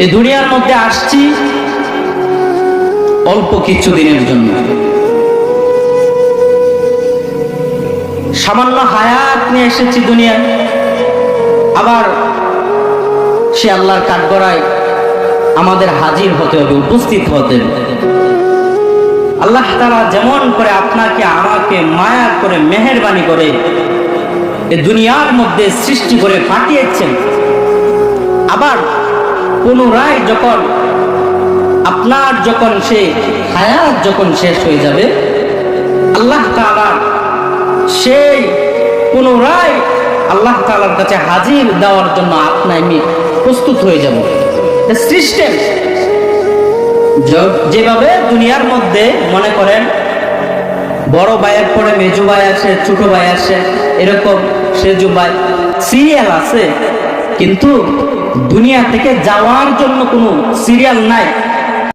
এই দুনিয়ার মধ্যে আসছি অল্প কিছু দিনের জন্য। সামান্য হায়াত নিয়ে এসেছি দুনিয়ায়। আবার সে আল্লাহর কাঠগড়ায় আমাদের হাজির হতে হবে, উপস্থিত হতে হবে। আল্লাহ তারা যেমন করে আপনাকে, আমাকে মায়া করে, মেহেরবানি করে এ দুনিয়ার মধ্যে সৃষ্টি করে পাঠিয়েছেন, আবার পুনরায় যখন, আপনার যখন সে হায়াত যখন শেষ হয়ে যাবে, আল্লাহ তাআলা সেই পুনরায় আল্লাহ তাআলার কাছে হাজির দেওয়ার জন্য আপনি আমি প্রস্তুত হয়ে যাব। সিস্টেম যেভাবে দুনিয়ার মধ্যে মনে করেন, বড় ভাইয়ের পরে মেজু ভাই আসে ছোট ভাই আসে এরকম সেজু ভাই সিরিয়াল আছে, কিন্তু দুনিয়া থেকে যাওয়ার জন্য কোনো সিরিয়াল নাই।